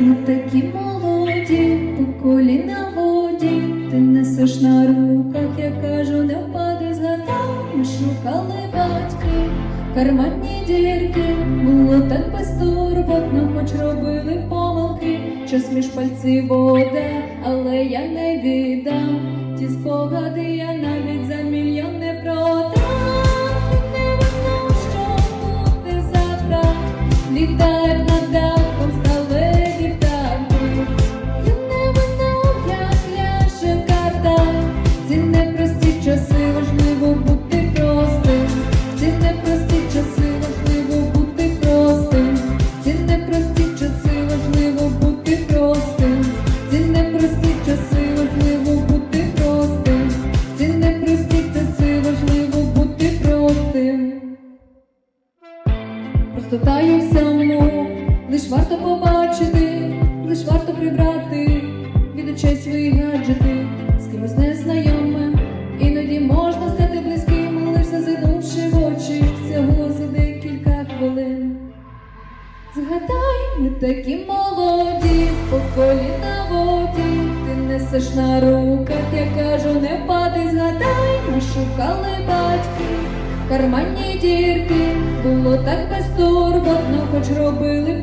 Ми такі молоді, по коліна в воді, ти несеш на руках, я кажу, не впади, згадай, ми шукали батьки, карманні дірки, було так безтурботно, хоч робили помилки, час між пальців вода, але я не віддам, ті спогади я навіть за мільйон не продам. Не видно, що буде завтра, Простотаю всьому, лиш варто побачити, лиш варто прибрати від очей свої гаджети, з кимось незнайомим. Іноді можна стати близьким, лиш зазирнувши в очі. Всього за декілька хвилин. Згадай, ми такі молоді, по коліна воді, ти несеш на руках, я кажу, не впади, згадай, ми шукали батьки, карманні дірки, було так безтурботно, хоч робили.